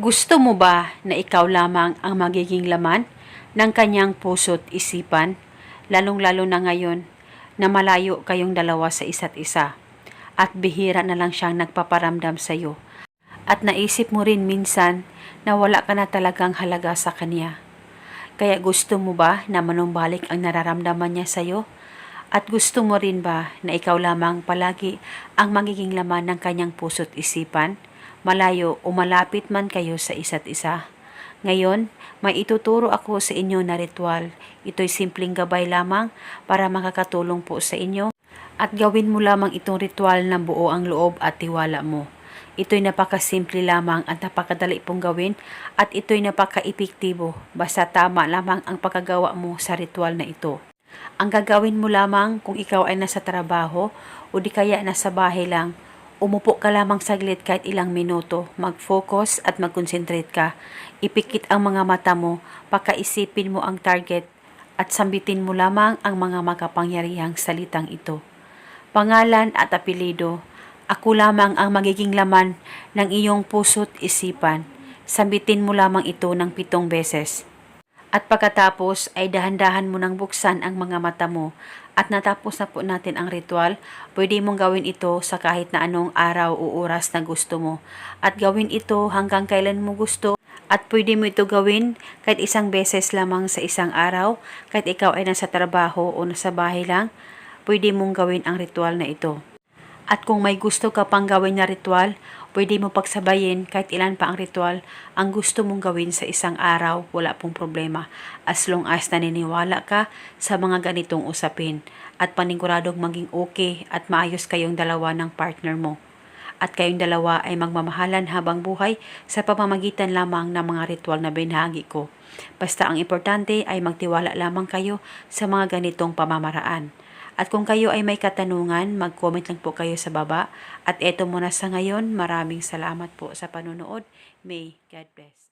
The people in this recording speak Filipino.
Gusto mo ba na ikaw lamang ang magiging laman ng kanyang puso't isipan, lalong-lalo na ngayon na malayo kayong dalawa sa isa't isa at bihira na lang siyang nagpaparamdam sa iyo at naisip mo rin minsan na wala ka na talagang halaga sa kanya. Kaya gusto mo ba na manumbalik ang nararamdaman niya sa iyo? At gusto mo rin ba na ikaw lamang palagi ang magiging laman ng kanyang puso't isipan? Malayo o malapit man kayo sa isa't isa. Ngayon, may ituturo ako sa inyo na ritual. Ito'y simpleng gabay lamang para makakatulong po sa inyo at gawin mo lamang itong ritual ng buo ang loob at tiwala mo. Ito'y napakasimple lamang at napakadali pong gawin at ito'y napaka-epektibo basta tama lamang ang pagkagawa mo sa ritual na ito. Ang gagawin mo lamang kung ikaw ay nasa trabaho o di kaya nasa bahay lang, umupo ka lamang saglit kahit ilang minuto, mag-focus at mag-concentrate ka. Ipikit ang mga mata mo, pakaisipin mo ang target at sambitin mo lamang ang mga makapangyarihang salitang ito. Pangalan at apelido, ako lamang ang magiging laman ng iyong puso't isipan. Sambitin mo lamang ito ng pitong beses. At pagkatapos ay dahan-dahan mo nang buksan ang mga mata mo at natapos na po natin ang ritual, pwede mong gawin ito sa kahit na anong araw o oras na gusto mo. At gawin ito hanggang kailan mo gusto at pwede mo ito gawin kahit isang beses lamang sa isang araw, kahit ikaw ay nasa trabaho o nasa bahay lang, pwede mong gawin ang ritual na ito. At kung may gusto ka pang gawin na ritual, pwede mo pagsabayin kahit ilan pa ang ritual ang gusto mong gawin sa isang araw, wala pong problema. As long as naniniwala ka sa mga ganitong usapin at paniguradong maging okay at maayos kayong dalawa ng partner mo. At kayong dalawa ay magmamahalan habang buhay sa pamamagitan lamang ng mga ritual na binahagi ko. Basta ang importante ay magtiwala lamang kayo sa mga ganitong pamamaraan. At kung kayo ay may katanungan, mag-comment lang po kayo sa baba. At eto muna sa ngayon, maraming salamat po sa panonood. May God bless.